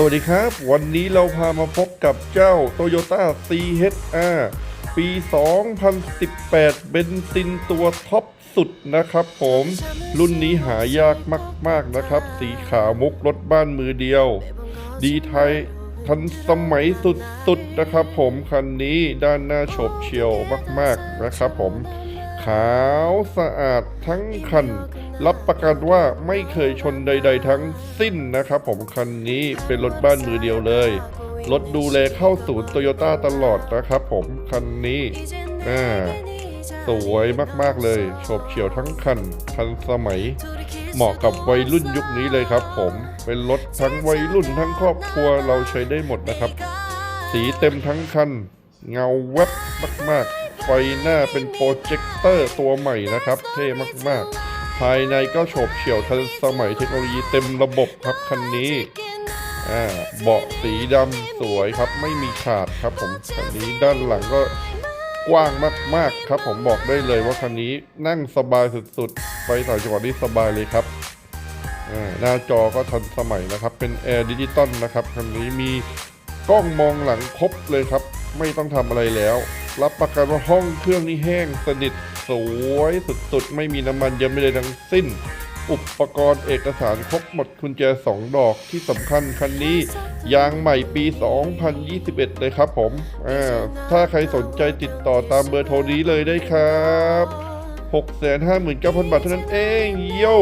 สวัสดีครับ วันนี้เราพามาพบกับเจ้า Toyota CHR ปี 2018 เบนซินตัวท็อปสุดนะครับผม รุ่นนี้หายากมาก ๆนะครับ สีขาวมุกรถบ้านมือเดียว ดีไทยทันสมัยสุด ๆ นะครับผม คันนี้ด้านหน้าโฉบเฉียวมาก ๆ นะครับผม ขาวสะอาดทั้งคัน รับประกันว่าไม่เคยชนใด ๆ ทั้งสิ้นนะครับผมคันนี้เป็นรถบ้านมือเดียวเลย รถดูแลเข้าศูนย์โตโยต้าตลอดนะครับผมคันนี้อ่าสวยมากๆเลยโฉบเฉี่ยวทั้งคันทันสมัย เหมาะกับวัยรุ่นยุคนี้เลยครับ ผมเป็นรถทั้งวัยรุ่นทั้งครอบครัวเราใช้ได้หมดนะครับ สีเต็มทั้งคัน เงาแวบมากๆ ฟหน้าเป็นโปรเจคเตอร์ตัวใหม่นะครับ เท่มากๆ ภายในก็โฉบเฉี่ยวทันสมัยเทคโนโลยีเต็มระบบครับคันนี้อ่าเบาะสีดำสวยครับไม่มีขาดครับผมคันนี้ด้านหลังก็กว้างมากๆครับผมบอกได้เลยว่าคันนี้นั่งสบายสุดๆ ไปต่างจังหวัดนี่สบายเลยครับอ่าหน้าจอก็ทันสมัยนะครับ เป็นแอร์ดิจิตอลนะครับคันนี้มีกล้องมองหลังครบเลยครับ ไม่ต้องทำอะไรแล้ว รับประกันว่าห้องเครื่องนี่แห้งสนิทสวยสุดๆ ไม่มีน้ำมันเยิ้มไม่ได้ทั้งสิ้น อุปกรณ์เอกสารครบหมดคุณแจสองดอกที่สำคัญคันนี้ ยางใหม่ปี 2021 เลยครับผมอ่าถ้าใครสนใจติดต่อตามเบอร์โทรนี้เลยได้ครับ 659,000 บาทเท่านั้นเองโย่